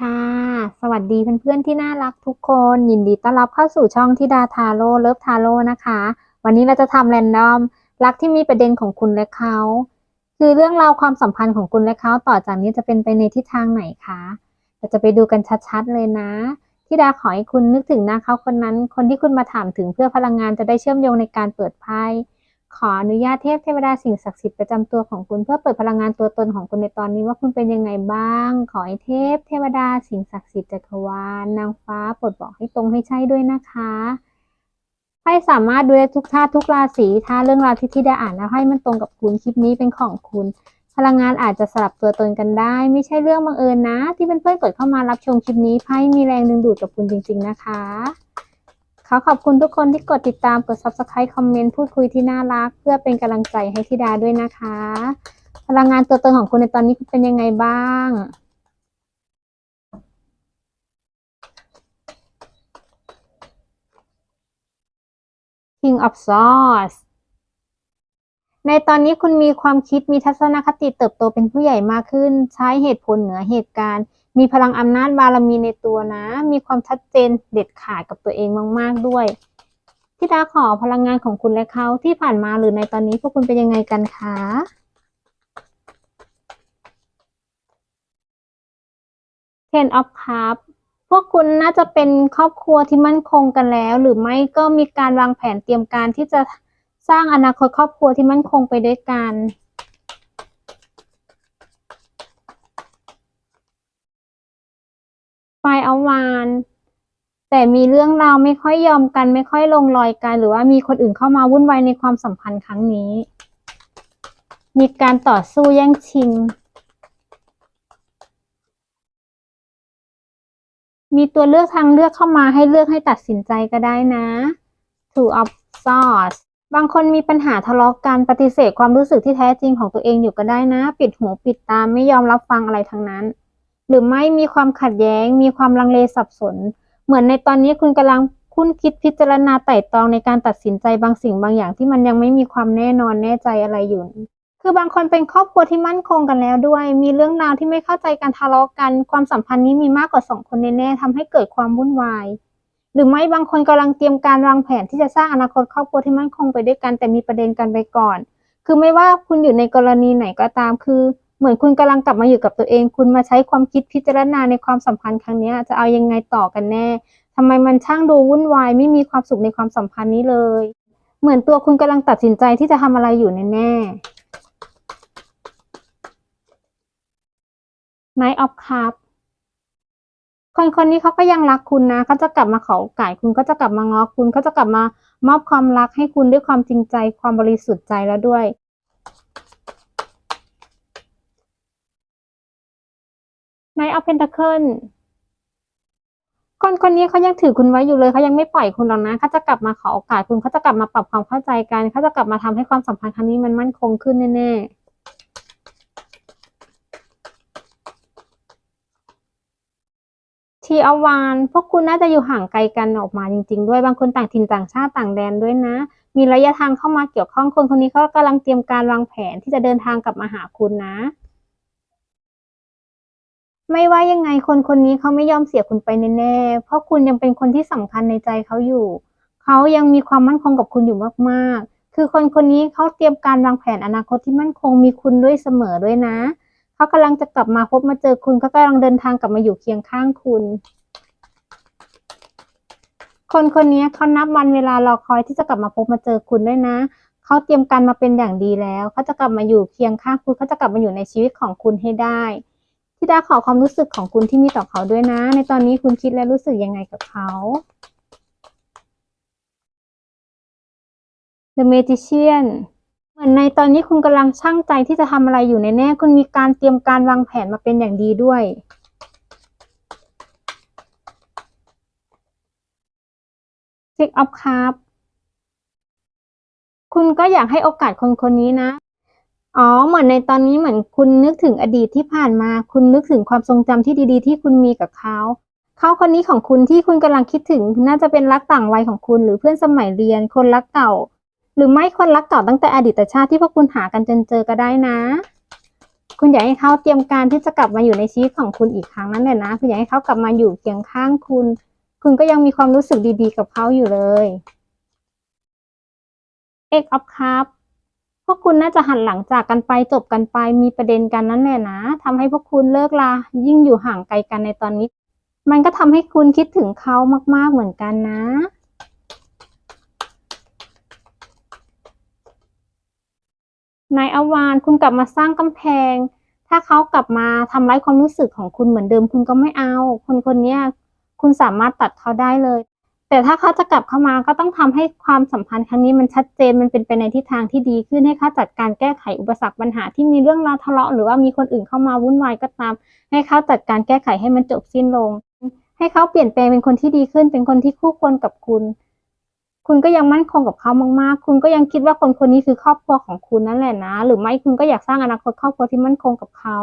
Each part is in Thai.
ค่ะ สวัสดีเพื่อนๆที่น่ารักทุกคน ยินดีต้อนรับเข้าสู่ช่องทิดาทาโร่เลิฟทาโร่นะคะ วันนี้เราจะทำแรนดอม รักที่มีประเด็นของคุณและเขา คือเรื่องราวความสัมพันธ์ของคุณและเขาต่อจากนี้จะเป็นไปในทิศทางไหนคะเราจะไปดูกันชัดๆเลยนะทิดาขอให้คุณนึกถึงหน้าเขาคนนั้น คนที่คุณมาถามถึงเพื่อพลังงานจะได้เชื่อมโยงในการเปิดไพ่ ขออนุญาตเทพเทวดาสิ่งศักดิ์สิทธิ์ประจำตัวของคุณเพื่อเปิดพลังงานตัวตนของคุณในตอนนี้ว่าคุณเป็นยังไงบ้าง ขอให้เทพเทวดาสิ่งศักดิ์สิทธิ์จักรวาลนางฟ้าโปรดบอกให้ตรงให้ใช่ด้วยนะคะไพ่สามารถดูได้ทุกท่าทุกราศีถ้าเรื่องราวที่ที่ได้อ่านแล้วให้มันตรงกับคุณคลิปนี้เป็นของคุณ พลังงานอาจจะสลับตัวตนกันได้ ไม่ใช่เรื่องบังเอิญนะ ที่เพื่อนๆกดเข้ามารับชมคลิปนี้ไพ่มีแรงดึงดูดกับคุณจริง ๆ นะคะ ขอขอบคุณทุกคนที่กดติดตามกด subscribe คอมเมนต์พูดคุยที่น่ารัก เพื่อเป็นกำลังใจให้ธิดาด้วยนะคะ พลังงานตัวตนของคุณในตอนนี้เป็นยังไงบ้าง King of Swords ในตอนนี้คุณมีความคิดมีทัศนคติเติบโตเป็นผู้ใหญ่มากขึ้น ใช้เหตุผลเหนือเหตุการณ์ มีพลังอำนาจบารมีในตัวนะ มีความชัดเจนเด็ดขาดกับตัวเองมาก ๆ ด้วยที่ดาขอพลังงานของคุณและเขาที่ผ่านมาหรือในตอนนี้พวกคุณเป็นยังไงกันคะ Ten of Cups พวกคุณน่าจะเป็นครอบครัวที่มั่นคงกันแล้ว หรือไม่ก็มีการวางแผนเตรียมการที่จะสร้างอนาคตครอบครัวที่มั่นคงไปด้วยกัน ไฟเอาวานแต่มีเรื่องราวไม่ค่อยยอมกัน ไม่ค่อยลงรอยกัน หรือว่ามีคนอื่นเข้ามาวุ่นวายในความสัมพันธ์ครั้งนี้ มีการต่อสู้แย่งชิง มีตัวเลือกทางเลือกเข้ามาให้เลือกให้ตัดสินใจก็ได้นะ Two of Swords บางคนมีปัญหาทะเลาะกันปฏิเสธความรู้สึกที่แท้จริงของตัวเองอยู่ก็ได้นะ ปิดหูปิดตาไม่ยอมรับฟังอะไรทั้งนั้น หรือไม่มีความขัดแย้ง มีความลังเลสับสน เหมือนในตอนนี้คุณกำลังคุ้นคิดพิจารณาไต่ตรองในการตัดสินใจบางสิ่งบางอย่างที่มันยังไม่มีความแน่นอนแน่ใจอะไรอยู่ คือบางคนเป็นครอบครัวที่มั่นคงกันแล้วด้วย มีเรื่องราวที่ไม่เข้าใจกันทะเลาะกัน ความสัมพันธ์นี้มีมากกว่าสองคนแน่ๆทำให้เกิดความวุ่นวาย หรือไม่บางคนกำลังเตรียมการวางแผนที่จะสร้างอนาคตครอบครัวที่มั่นคงไปด้วยกันแต่มีประเด็นกันไปก่อน คือไม่ว่าคุณอยู่ในกรณีไหนก็ตามคือ เหมือนคุณกำลังกลับมาอยู่กับตัวเอง คุณมาใช้ความคิดพิจารณาในความสัมพันธ์ครั้งนี้จะเอายังไงต่อกันแน่ทำไมมันช่างดูวุ่นวายไม่มีความสุขในความสัมพันธ์นี้เลย เหมือนตัวคุณกำลังตัดสินใจที่จะทำอะไรอยู่แน่ๆ Knight of Cups คนคนนี้เขาก็ยังรักคุณนะเขาจะกลับมาขอโอกาสคุณก็จะกลับมาง้อคุณเขาจะกลับมามอบความรักให้คุณด้วยความจริงใจความบริสุทธิ์ใจแล้วด้วย Knight of Pentacles คนคนนี้เขายังถือคุณไว้อยู่เลยเขายังไม่ปล่อยคุณหรอกนะเขาจะกลับมาขอโอกาสคุณเขาจะกลับมาปรับความเข้าใจกันเขาจะกลับมาทำให้ความสัมพันธ์ครั้งนี้มันมั่นคงขึ้นแน่ๆทีอวานพวกคุณน่าจะอยู่ห่างไกลกันออกมาจริง ๆ ด้วยบางคนต่างถิ่นต่างชาติต่างแดนด้วยนะ มีระยะทางเข้ามาเกี่ยวข้องคนคนนี้เขากำลังเตรียมการวางแผนที่จะเดินทางกลับมาหาคุณนะ ไม่ว่ายังไงคนคนนี้เขาไม่ยอมเสียคุณไปแน่ๆ เพราะคุณยังเป็นคนที่สำคัญในใจเขาอยู่ เขายังมีความมั่นคงกับคุณอยู่มากๆ คือคนคนนี้เขาเตรียมการวางแผนอนาคตที่มั่นคงมีคุณด้วยเสมอด้วยนะ เขากำลังจะกลับมาพบมาเจอคุณเขากำลังเดินทางกลับมาอยู่เคียงข้างคุณ คนคนนี้เขานับวันเวลารอคอยที่จะกลับมาพบมาเจอคุณด้วยนะเขาเตรียมการมาเป็นอย่างดีแล้ว เขาจะกลับมาอยู่เคียงข้างคุณ เขาจะกลับมาอยู่ในชีวิตของคุณให้ได้ ที่ดาขอความรู้สึกของคุณที่มีต่อเขาด้วยนะ ในตอนนี้คุณคิดและรู้สึกยังไงกับเขา The Magician เหมือนในตอนนี้คุณกำลังช่างใจที่จะทำอะไรอยู่แน่ คุณมีการเตรียมการวางแผนมาเป็นอย่างดีด้วย Six of Cups คุณก็อยากให้โอกาสคนคนนี้นะ อ๋อเหมือนในตอนนี้เหมือนคุณนึกถึงอดีตที่ผ่านมา คุณนึกถึงความทรงจำที่ดีๆ ที่คุณมีกับเขาเขาคนนี้ของคุณที่คุณกำลังคิดถึง น่าจะเป็นรักต่างวัยของคุณ หรือเพื่อนสมัยเรียน คนรักเก่า หรือไม่คนรักเก่าตั้งแต่อดีตชาติที่พวกคุณหากันจนเจอก็ได้นะ คุณอยากให้เขาเตรียมการที่จะกลับมาอยู่ในชีวิตของคุณอีกครั้งนั่นแหละนะ คุณอยากให้เขากลับมาอยู่เคียงข้างคุณ คุณก็ยังมีความรู้สึกดี ๆ กับเขาอยู่เลย X of Cup พวกคุณน่าจะหันหลังจากกันไปจบกันไปมีประเด็นกันนั่นแหละนะทำให้พวกคุณเลิกลายิ่งอยู่ห่างไกลกันในตอนนี้ มันก็ทำให้คุณคิดถึงเขามาก ๆเหมือนกันนะ นายอวานคุณกลับมาสร้างกำแพง ถ้าเขากลับมาทำร้ายความรู้สึกของคุณเหมือนเดิม คุณก็ไม่เอา คนคนนี้คุณสามารถตัดเขาได้เลย แต่ถ้าเขาจะกลับเข้ามาก็ต้องทำให้ความสัมพันธ์ครั้งนี้มันชัดเจนมันเป็นไปในทิศทางที่ดีขึ้นให้เขาจัดการแก้ไขอุปสรรคปัญหาที่มีเรื่องราวทะเลาะหรือว่ามีคนอื่นเข้ามาวุ่นวายก็ตาม ให้เขาจัดการแก้ไขให้มันจบสิ้นลง ให้เขาเปลี่ยนแปลงเป็นคนที่ดีขึ้น เป็นคนที่คู่ควรกับคุณ คุณก็ยังมั่นคงกับเขามากๆ คุณก็ยังคิดว่าคนคนนี้คือครอบครัวของคุณนั่นแหละนะ หรือไม่คุณก็อยากสร้างอนาคตครอบครัวที่มั่นคงกับเขา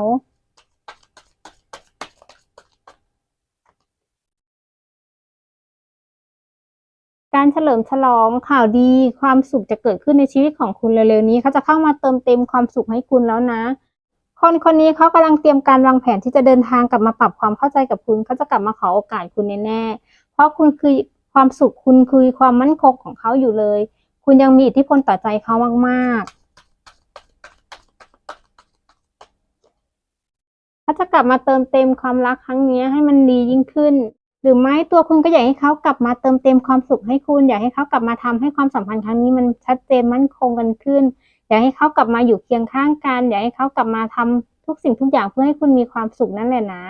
การเฉลิมฉลองข่าวดีความสุขจะเกิดขึ้นในชีวิตของคุณเร็วๆนี้เขาจะเข้ามาเติมเต็มความสุขให้คุณแล้วนะ คนคนนี้เขากำลังเตรียมการวางแผนที่จะเดินทางกลับมาปรับความเข้าใจกับคุณเขาจะกลับมาขอโอกาสคุณแน่ๆเพราะคุณคือความสุขคุณคือความมั่นคงของเขาอยู่เลย คุณยังมีอิทธิพลต่อใจเขามากๆเขาจะกลับมาเติมเต็มความรักครั้งนี้ให้มันดียิ่งขึ้น หรือไม่ตัวคุณก็อยากให้เขากลับมาเติมเต็มความสุขให้คุณ อยากให้เขากลับมาทำให้ความสัมพันธ์ครั้งนี้มันชัดเจนมั่นคงกันขึ้น อยากให้เขากลับมาอยู่เคียงข้างกัน อยากให้เขากลับมาทำทุกสิ่งทุกอย่างเพื่อให้คุณมีความสุขนั่นแหละนะ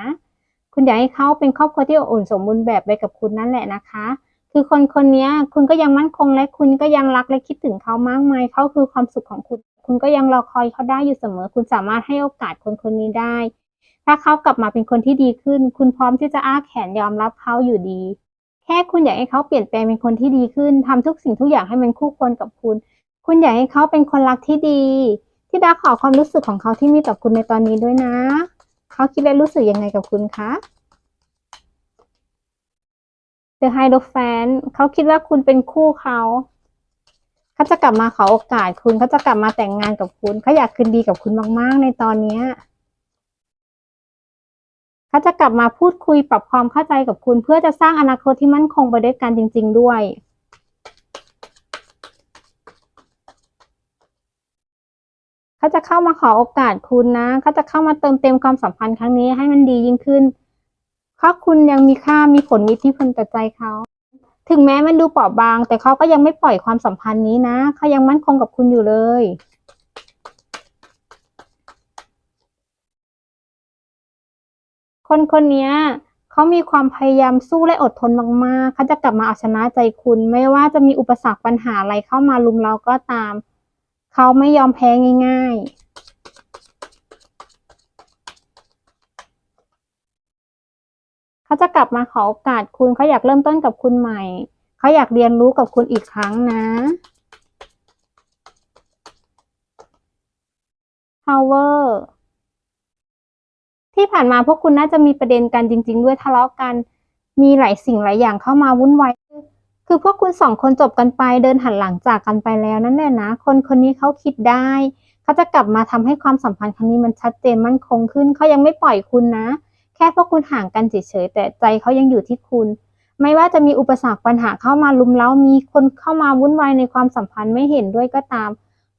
คุณอยากให้เขาเป็นครอบครัวที่อบอุ่นสมบูรณ์แบบไปกับคุณนั่นแหละนะคะ คือคนคนนี้คุณก็ยังมั่นคงและคุณก็ยังรักและคิดถึงเขามากมายเขาคือความสุขของคุณ คุณก็ยังรอคอยเขาได้อยู่เสมอ คุณสามารถให้โอกาสคนคนนี้ได้ ถ้าเขากลับมาเป็นคนที่ดีขึ้น คุณพร้อมที่จะอ้าแขนยอมรับเขาอยู่ดี แค่คุณอยากให้เขาเปลี่ยนแปลงเป็นคนที่ดีขึ้นทำทุกสิ่งทุกอย่างให้มันคู่ควรกับคุณ คุณอยากให้เขาเป็นคนรักที่ดี ที่ดาขอความรู้สึกของเขาที่มีต่อคุณในตอนนี้ด้วยนะ เขาคิดและรู้สึกยังไงกับคุณคะ The Hierophant เขาคิดว่าคุณเป็นคู่เขาเขาจะกลับมาขอโอกาสคุณเขาจะกลับมาแต่งงานกับคุณเขาอยากคืนดีกับคุณมาก ๆ ในตอนนี้ เขาจะกลับมาพูดคุยปรับความเข้าใจกับคุณ เพื่อจะสร้างอนาคตที่มั่นคงไปด้วยกันจริง ๆ ด้วยเขาจะเข้ามาขอโอกาสคุณนะเขาจะเข้ามาเติมเต็มความสัมพันธ์ครั้งนี้ให้มันดียิ่งขึ้นเพราะคุณยังมีค่ามีผลมีที่พลต่อใจเขาถึงแม้มันดูเปราะบาง แต่เขาก็ยังไม่ปล่อยความสัมพันธ์นี้นะเขายังมั่นคงกับคุณอยู่เลย คนคนนี้เขามีความพยายามสู้และอดทนมากๆเขาจะกลับมาเอาชนะใจคุณ ไม่ว่าจะมีอุปสรรคปัญหาอะไรเข้ามาลุมเราก็ตาม เขาไม่ยอมแพ้ง่ายๆ เขาจะกลับมาขอโอกาสคุณเขาอยากเริ่มต้นกับคุณใหม่ เขาอยากเรียนรู้กับคุณอีกครั้งนะ power ที่ผ่านมาพวกคุณน่าจะมีประเด็นกันจริง ๆ ด้วยทะเลาะกัน มีหลายสิ่งหลายอย่างเข้ามาวุ่นวายคือพวกคุณสองคนจบกันไปเดินหันหลังจากกันไปแล้วนั่นแหละนะ คนคนนี้เขาคิดได้เขาจะกลับมาทำให้ความสัมพันธ์ครั้งนี้มันชัดเจนมั่นคงขึ้นเขายังไม่ปล่อยคุณนะ แค่พวกคุณห่างกันเฉยๆแต่ใจเขายังอยู่ที่คุณ ไม่ว่าจะมีอุปสรรคปัญหาเข้ามาลุมเล้ามีคนเข้ามาวุ่นวายในความสัมพันธ์ไม่เห็นด้วยก็ตาม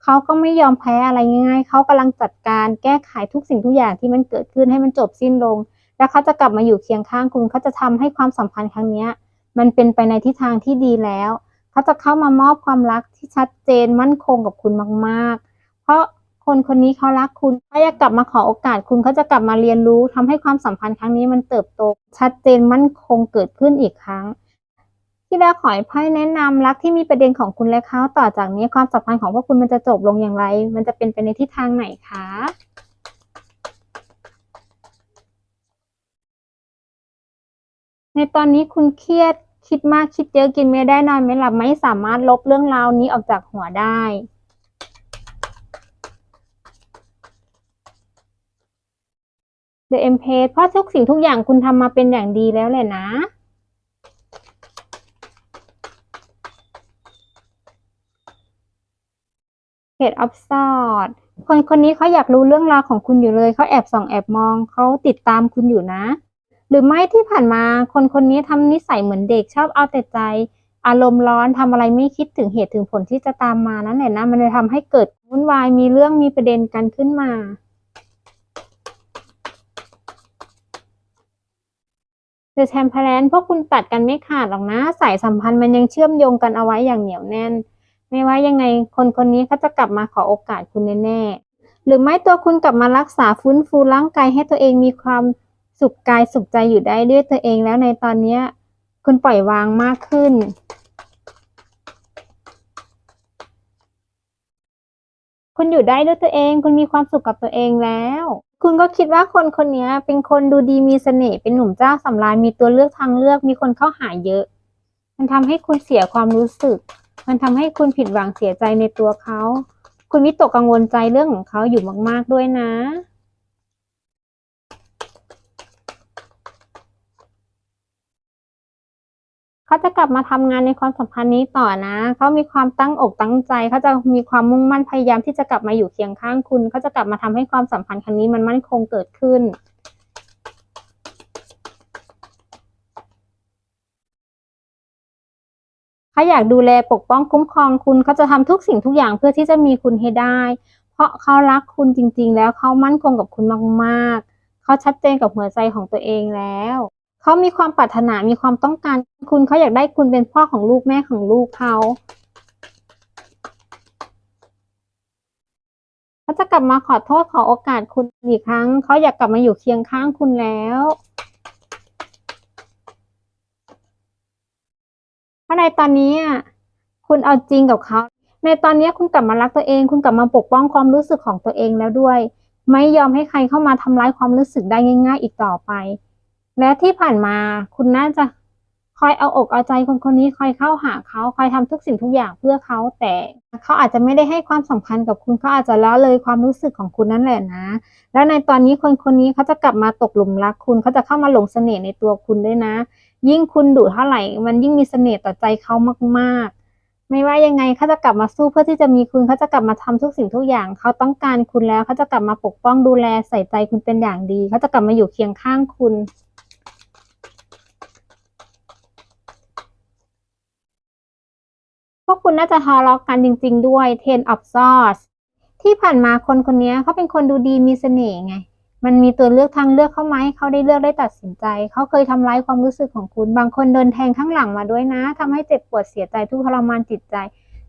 เขาก็ไม่ยอมแพ้อะไรง่ายๆเขากำลังจัดการแก้ไขทุกสิ่งทุกอย่างที่มันเกิดขึ้นให้มันจบสิ้นลง แล้วเขาจะกลับมาอยู่เคียงข้างคุณเขาจะทำให้ความสัมพันธ์ครั้งนี้มันเป็นไปในทิศทางที่ดีแล้วเขาจะเข้ามามอบความรักที่ชัดเจนมั่นคงกับคุณมากๆ เพราะคนคนนี้เขารักคุณเขาอยากกลับมาขอโอกาสคุณเขาจะกลับมาเรียนรู้ทำให้ความสัมพันธ์ครั้งนี้มันเติบโต ชัดเจนมั่นคงเกิดขึ้นอีกครั้ง ที่ดาขอให้ไพ่แนะนำรักที่มีประเด็นของคุณและเขาต่อจากนี้ความสัมพันธ์ของพวกคุณมันจะจบลงอย่างไร มันจะเป็นไปในทิศทางไหนคะในตอนนี้คุณเครียดคิดมากคิดเยอะกินไม่ได้นอนไม่หลับไม่สามารถลบเรื่องราวนี้ออกจากหัวได้ The Empress เพราะทุกสิ่งทุกอย่างคุณทำมาเป็นอย่างดีแล้วแหละนะ Page of Swords คนคนนี้เขาอยากรู้เรื่องราวของคุณอยู่เลย เขาแอบส่องแอบมอง เขาติดตามคุณอยู่นะ หรือไม่ที่ผ่านมาคนคนนี้ทำนิสัยเหมือนเด็กชอบเอาแต่ใจ อารมณ์ร้อนทำอะไรไม่คิดถึงเหตุถึงผลที่จะตามมานั่นแหละนะ มันเลยทำให้เกิดวุ่นวาย มีเรื่องมีประเด็นกันขึ้นมา The Temperance พวกคุณตัดกันไม่ขาดหรอกนะ สายสัมพันธ์มันยังเชื่อมโยงกันเอาไว้อย่างเหนียวแน่น ไม่ว่ายังไงคนคนนี้เขาจะกลับมาขอโอกาสคุณแน่ๆหรือไม่ตัวคุณกลับมารักษาฟื้นฟูร่างกายให้ตัวเองมีความสุขกายสุขใจอยู่ได้ด้วยตัวเองแล้วในตอนเนี้คุณปล่อยวางมากขึ้น คุณอยู่ได้ด้วยตัวเอง คุณมีความสุขกับตัวเองแล้ว คุณก็คิดว่าคนคนนี้เป็นคนดูดีมีเสน่ห์เป็นหนุ่มเจ้าสำราญมีตัวเลือกทางเลือกมีคนเข้าหาเยอะ มันทำให้คุณเสียความรู้สึก มันทำให้คุณผิดหวังเสียใจในตัวเขา คุณวิตกกังวลใจเรื่องของเขาอยู่มาก ๆด้วยนะ เขาจะกลับมาทำงานในความสัมพันธ์นี้ต่อนะ เขามีความตั้งอกตั้งใจ เขาจะมีความมุ่งมั่นพยายามที่จะกลับมาอยู่เคียงข้างคุณ เขาจะกลับมาทำให้ความสัมพันธ์ครั้งนี้มันมั่นคงเกิดขึ้น เขาอยากดูแลปกป้องคุ้มครองคุณเขาจะทำทุกสิ่งทุกอย่างเพื่อที่จะมีคุณให้ได้ เพราะเขารักคุณจริง ๆ แล้วเขามั่นคงกับคุณมากๆเขาชัดเจนกับหัวใจของตัวเองแล้วเขามีความปรารถนามีความต้องการ คุณเขาอยากได้คุณเป็นพ่อของลูกแม่ของลูกเขาเขาจะกลับมาขอโทษขอโอกาสคุณอีกครั้งเขาอยากกลับมาอยู่เคียงข้างคุณแล้ว เพ ราะในตอนนี้คุณเอาจริงกับเขา ในตอนนี้คุณกลับมารักตัวเอง คุณกลับมาปกป้องความรู้สึกของตัวเองแล้วด้วย ไม่ยอมให้ใครเข้ามาทำร้ายความรู้สึกได้ง่าย ๆ อีกต่อไป และที่ผ่านมาคุณน่าจะคอยเอาอกเอาใจคนคนนี้คอยเข้าหาเขาคอยทำทุกสิ่งทุกอย่างเพื่อเขา แต่เขาอาจจะไม่ได้ให้ความสำคัญกับคุณเขาอาจจะละเลยความรู้สึกของคุณนั่นแหละนะ แล้วในตอนนี้คนคนนี้เขาจะกลับมาตกหลุมรักคุณเขาจะเข้ามาหลงเสน่ห์ในตัวคุณด้วยนะ ยิ่งคุณดุเท่าไหร่ มันยิ่งมีเสน่ห์ต่อใจเขามาก ๆ ไม่ว่ายังไงเขาจะกลับมาสู้เพื่อที่จะมีคุณเขาจะกลับมาทำทุกสิ่งทุกอย่าง เขาต้องการคุณแล้วเขาจะกลับมาปกป้องดูแลใส่ใจคุณเป็นอย่างดี เขาจะกลับมาอยู่เคียงข้างคุณพวกคุณน่าจะทะเลาะกันจริง ๆ ด้วย Ten of Swords ที่ผ่านมาคนคนนี้เขาเป็นคนดูดีมีเสน่ห์ไง มันมีตัวเลือกทางเลือกเข้ามาให้เขาได้เลือกได้ตัดสินใจ เขาเคยทำร้ายความรู้สึกของคุณ บางคนเดินแทงข้างหลังมาด้วยนะทำให้เจ็บปวดเสียใจทุกข์ทรมานจิตใจ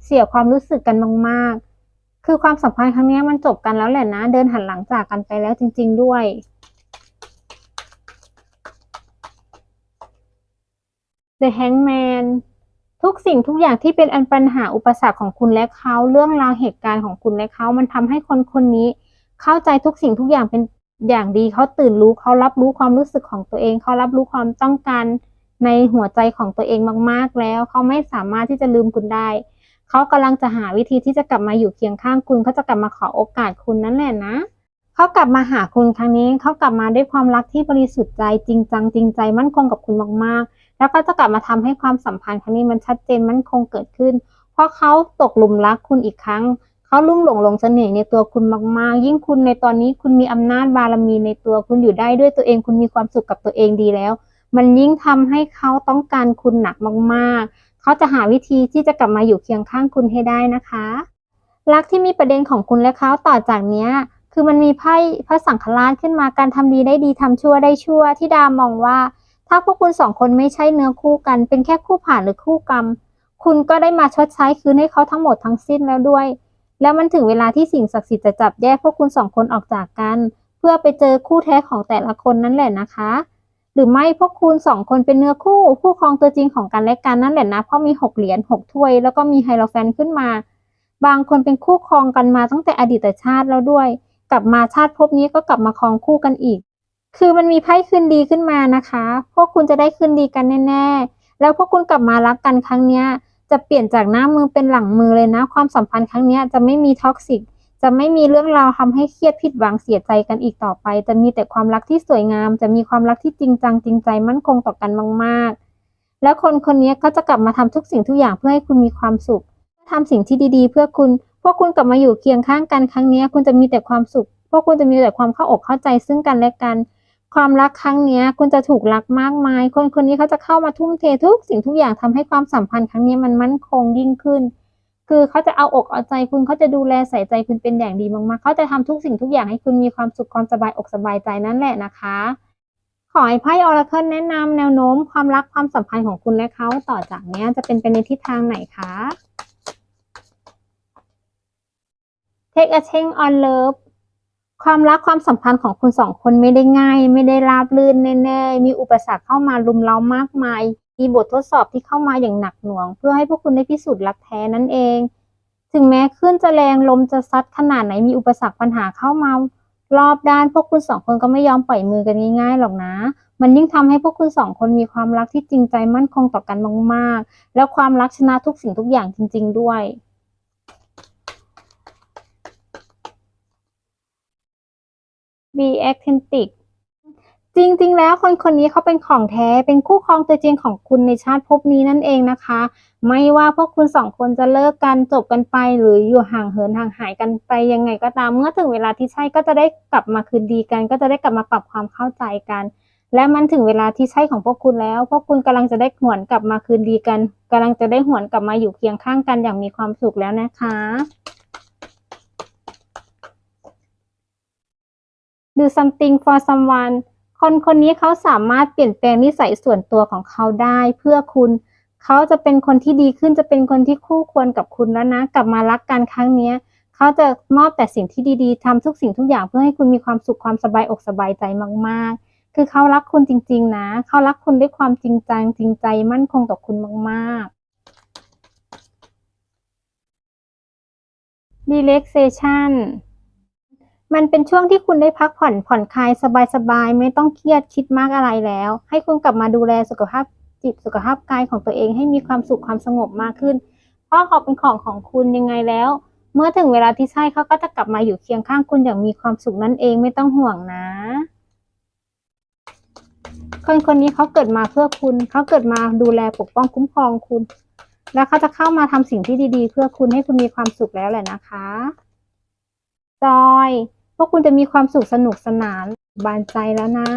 เสียความรู้สึกกันมากๆ คือความสัมพันธ์ครั้งนี้มันจบกันแล้วแหละนะ เดินหันหลังจากกันไปแล้วจริง ๆ ด้วย The Hangman ทุกสิ่งทุกอย่างที่เป็นอันปัญหาอุปสรรคของคุณและเขาเรื่องราวเหตุการณ์ของคุณและเขา มันทำให้คนคนนี้เข้าใจทุกสิ่งทุกอย่างเป็น อย่างดีเขาตื่นรู้เขารับรู้ความรู้สึกของตัวเองเขารับรู้ความต้องการในหัวใจของตัวเองมาก ๆ แล้วเขาไม่สามารถที่จะลืมคุณได้เขากำลังจะหาวิธีที่จะกลับมาอยู่เคียงข้างคุณเขาจะกลับมาขอโอกาสคุณนั่นแหละนะเขากลับมาหาคุณครั้งนี้เขากลับมาด้วยความรักที่บริสุทธิ์ใจจริงจังจริงใจมั่นคงกับคุณมากๆ แล้วก็จะกลับมาทำให้ความสัมพันธ์ครั้งนี้มันชัดเจนมั่นคงเกิดขึ้น เพราะเขาตกหลุมรักคุณอีกครั้ง เขาลุ่มหลงหลงเสน่ห์ในตัวคุณมากๆ ยิ่งคุณในตอนนี้คุณมีอำนาจบารมีในตัวคุณอยู่ได้ด้วยตัวเอง คุณมีความสุขกับตัวเองดีแล้ว มันยิ่งทำให้เขาต้องการคุณหนักมากๆ เขาจะหาวิธีที่จะกลับมาอยู่เคียงข้างคุณให้ได้นะคะ รักที่มีประเด็นของคุณและเขาต่อจากเนี้ยคือมันมีไพ่พระสังฆราชขึ้นมาการทำดีได้ดีทำชั่วได้ชั่วที่ดามองว่า ถ้าพวกคุณสองคนไม่ใช่เนื้อคู่กัน เป็นแค่คู่ผ่านหรือคู่กรรม คุณก็ได้มาชดใช้คืนให้เขาทั้งหมดทั้งสิ้นแล้วด้วย แล้วมันถึงเวลาที่สิ่งศักดิ์สิทธิ์จะจับแยกพวกคุณสองคนออกจากกัน เพื่อไปเจอคู่แท้ของแต่ละคนนั่นแหละนะคะ หรือไม่พวกคุณสองคนเป็นเนื้อคู่คู่ครองตัวจริงของกันและกันนั่นแหละนะเพราะมีหกเหรียญหกถ้วย แล้วก็มีไฮโลแฟนขึ้นมา บางคนเป็นคู่ครองกันมาตั้งแต่อดีตชาติแล้วด้วย กลับมาชาติภพนี้ก็กลับมาครองคู่กันอีก คือมันมีไพ่คืนดีขึ้นมานะคะ พวกคุณจะได้คืนดีกันแน่ ๆ แล้วพวกคุณกลับมารักกันครั้งเนี้ย จะเปลี่ยนจากหน้ามือเป็นหลังมือเลยนะ ความสัมพันธ์ครั้งนี้จะไม่มีท็อกซิกจะไม่มีเรื่องราวทำให้เครียดผิดหวังเสียใจกันอีกต่อไป จะมีแต่ความรักที่สวยงาม จะมีความรักที่จริงจังจริงใจมั่นคงต่อกันมากๆ แล้วคนคนนี้ก็จะกลับมาทำทุกสิ่งทุกอย่างเพื่อให้คุณมีความสุขทำสิ่งที่ดีๆ เพื่อคุณ พวกคุณกลับมาอยู่เคียงข้างกันครั้งนี้ คุณจะมีแต่ความสุข พวกคุณจะมีแต่ความเข้าอกเข้าใจซึ่งกันและกัน ความรักครั้งนี้คุณจะถูกรักมากมาย คนคนนี้เขาจะเข้ามาทุ่มเททุกสิ่งทุกอย่างทำให้ความสัมพันธ์ครั้งนี้มันมั่นคงยิ่งขึ้น คือเขาจะเอาอกเอาใจคุณเขาจะดูแลใส่ใจคุณเป็นอย่างดีมากๆเขาจะทำทุกสิ่งทุกอย่างให้คุณมีความสุขความสบายอกสบายใจนั่นแหละนะคะ ขอให้ไพ่ออราเคิลแนะนำแนวโน้มความรักความสัมพันธ์ของคุณและเขาต่อจากนี้จะเป็นไปในทิศทางไหนคะ Take a change on love ความรักความสัมพันธ์ของคุณสองคนไม่ได้ง่าย ไม่ได้ราบรื่นแน่ๆ มีอุปสรรคเข้ามาลุมเร้ามากมาย มีบททดสอบที่เข้ามาอย่างหนักหน่วง เพื่อให้พวกคุณได้พิสูจน์รักแท้นั่นเอง ถึงแม้คลื่นจะแรงลมจะซัดขนาดไหนมีอุปสรรคปัญหาเข้ามารอบด้านพวกคุณสองคนก็ไม่ยอมปล่อยมือกันง่ายๆหรอกนะ มันยิ่งทำให้พวกคุณสองคนมีความรักที่จริงใจมั่นคงต่อกันมากๆ แล้วความรักชนะทุกสิ่งทุกอย่างจริง ๆ ด้วย authentic จริง ๆ แล้วคนคนนี้เขาเป็นของแท้เป็นคู่ครองตัวจริงของคุณในชาติภพนี้นั่นเองนะคะ ไม่ว่าพวกคุณสองคนจะเลิกกันจบกันไป หรืออยู่ห่างเหินห่างหายกันไปยังไงก็ตามเมื่อถึงเวลาที่ใช่ก็จะได้กลับมาคืนดีกัน ก็จะได้กลับมาปรับความเข้าใจกัน และมันถึงเวลาที่ใช่ของพวกคุณแล้ว พวกคุณกำลังจะได้หวนกลับมาคืนดีกันกำลังจะได้หวนกลับมาอยู่เคียงข้างกันอย่างมีความสุขแล้วนะคะ do something for someone คนคนนี้เขาสามารถเปลี่ยนแปลงนิสัยส่วนตัวของเขาได้เพื่อคุณ เขาจะเป็นคนที่ดีขึ้นจะเป็นคนที่คู่ควรกับคุณแล้วนะ กลับมารักกันครั้งนี้เขาจะมอบแต่สิ่งที่ดีๆทำทุกสิ่งทุกอย่างเพื่อให้คุณมีความสุขความสบายอกสบายใจมากๆ คือเขารักคุณจริง ๆ นะ เขารักคุณด้วยความจริงจังจริงใจมั่นคงต่อคุณมากๆ relaxation มันเป็นช่วงที่คุณได้พักผ่อนผ่อนคลายสบายๆ ไม่ต้องเครียดคิดมากอะไรแล้ว ให้คุณกลับมาดูแลสุขภาพจิตสุขภาพกายของตัวเองให้มีความสุขความสงบมากขึ้น เพราะเขาเป็นของของคุณยังไงแล้ว เมื่อถึงเวลาที่ใช่เขาก็จะกลับมาอยู่เคียงข้างคุณอย่างมีความสุขนั่นเองไม่ต้องห่วงนะ คนคนนี้เขาเกิดมาเพื่อคุณ เขาเกิดมาดูแลปกป้องคุ้มครองคุณ แล้วเขาจะเข้ามาทำสิ่งที่ดีๆ เพื่อคุณให้คุณมีความสุขแล้วแหละนะคะจอย วกคุณจะมีความสุขสนุกสนานบานใจแล้วนะ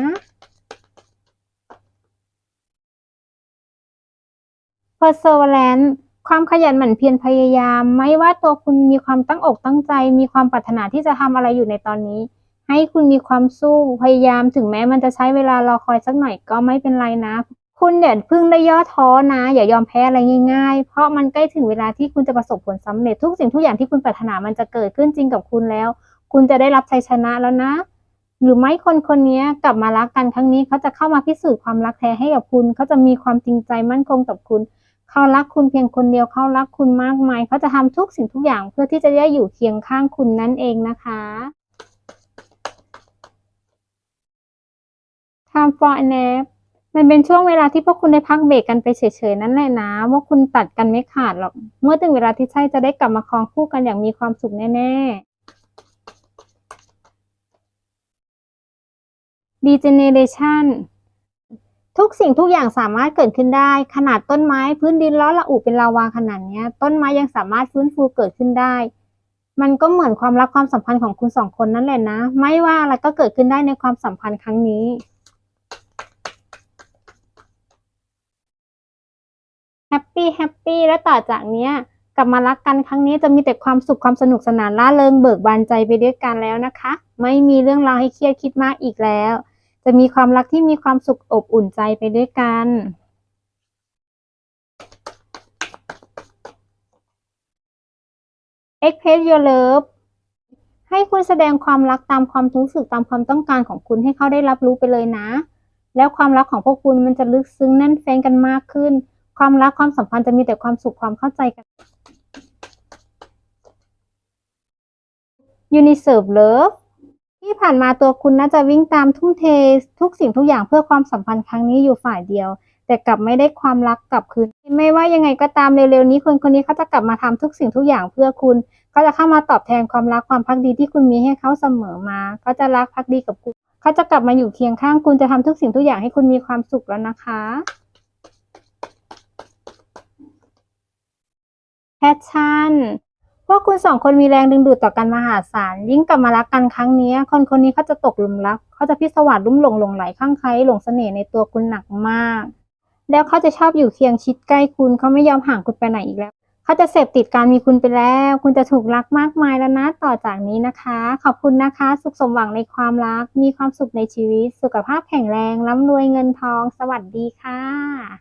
perseverance ความขยันหมั่นเพียรพยายาม ไม่ว่าตัวคุณมีความตั้งอกตั้งใจ มีความปรารถนาที่จะทำอะไรอยู่ในตอนนี้ ให้คุณมีความสู้พยายามถึงแม้มันจะใช้เวลารอคอยสักหน่อยก็ไม่เป็นไรนะ คุณอย่าเพิ่งได้ย่อท้อนะ อย่ายอมแพ้อะไรง่ายๆ เพราะมันใกล้ถึงเวลาที่คุณจะประสบผลสำเร็จทุกสิ่งทุกอย่างที่คุณปรารถนามันจะเกิดขึ้นจริงกับคุณแล้ว คุณจะได้รับชัยชนะแล้วนะ หรือไม่คนคนนี้กลับมารักกันครั้งนี้เขาจะเข้ามาพิสูจน์ความรักแท้ให้กับคุณเขาจะมีความจริงใจมั่นคงกับคุณเขารักคุณเพียงคนเดียวเขารักคุณมากมายเขาจะทำทุกสิ่งทุกอย่างเพื่อที่จะได้อยู่เคียงข้างคุณนั่นเองนะคะ Time for a nap มันเป็นช่วงเวลาที่พวกคุณได้พักเบรกกันไปเฉยๆนั่นแหละนะว่าคุณตัดกันไม่ขาดหรอก เมื่อถึงเวลาที่ใช่จะได้กลับมาครองคู่กันอย่างมีความสุขแน่ๆ degeneration ทุกสิ่งทุกอย่างสามารถเกิดขึ้นได้ ขนาดต้นไม้พื้นดินล้อละอุเป็นลาวาขนาดนี้ต้นไม้ยังสามารถฟื้นฟูเกิดขึ้นได้ มันก็เหมือนความรักความสัมพันธ์ของคุณสองคนนั่นแหละนะ ไม่ว่าอะไรก็เกิดขึ้นได้ในความสัมพันธ์ครั้งนี้แฮปปี้แฮปปี้และต่อจากเนี้ยกลับมารักกันครั้งนี้จะมีแต่ความสุขความสนุกสนานล่าเริงเบิกบานใจไปด้วยกันแล้วนะคะ ไม่มีเรื่องราวให้เครียดคิดมากอีกแล้ว จะมีความรักที่มีความสุขอบอุ่นใจไปด้วยกัน Express your love ให้คุณแสดงความรักตามความรู้สึกตามความต้องการของคุณให้เขาได้รับรู้ไปเลยนะ แล้วความรักของพวกคุณมันจะลึกซึ้งแน่นแฟ้งกันมากขึ้น ความรักความสัมพันธ์จะมีแต่ความสุขความเข้าใจกัน Uniserve Love ที่ผ่านมาตัวคุณน่าจะวิ่งตามทุ่มเททุกสิ่งทุกอย่างเพื่อความสัมพันธ์ครั้งนี้อยู่ฝ่ายเดียว แต่กลับไม่ได้ความรักกลับคืน ไม่ว่ายังไงก็ตามเร็วๆนี้คนคนนี้เขาจะกลับมาทำทุกสิ่งทุกอย่างเพื่อคุณเขาจะเข้ามาตอบแทนความรักความพักดีที่คุณมีให้เขาเสมอมาเขาจะรักพักดีกับคุณเขาจะกลับมาอยู่เคียงข้างคุณจะทำทุกสิ่งทุกอย่างให้คุณมีความสุขแล้วนะคะ Passion พ พวกคุณสองคนมีแรงดึงดูดต่อกันมหาศาล ยิ่งกลับมารักกันครั้งนี้ คนคนนี้เขาจะตกหลุมรัก เขาจะพิศวาสลุ่มหลงหลงไหลข้างใครหลงเสน่ห์ในตัวคุณหนักมาก แล้วเขาจะชอบอยู่เคียงชิดใกล้คุณ เขาไม่ยอมห่างคุณไปไหนอีกแล้ว เขาจะเสพติดการมีคุณไปแล้ว คุณจะถูกรักมากมายแล้วนะต่อจากนี้นะคะ ขอบคุณนะคะ สุขสมหวังในความรัก มีความสุขในชีวิต สุขภาพแข็งแรงร่ำรวยเงินทอง สวัสดีค่ะ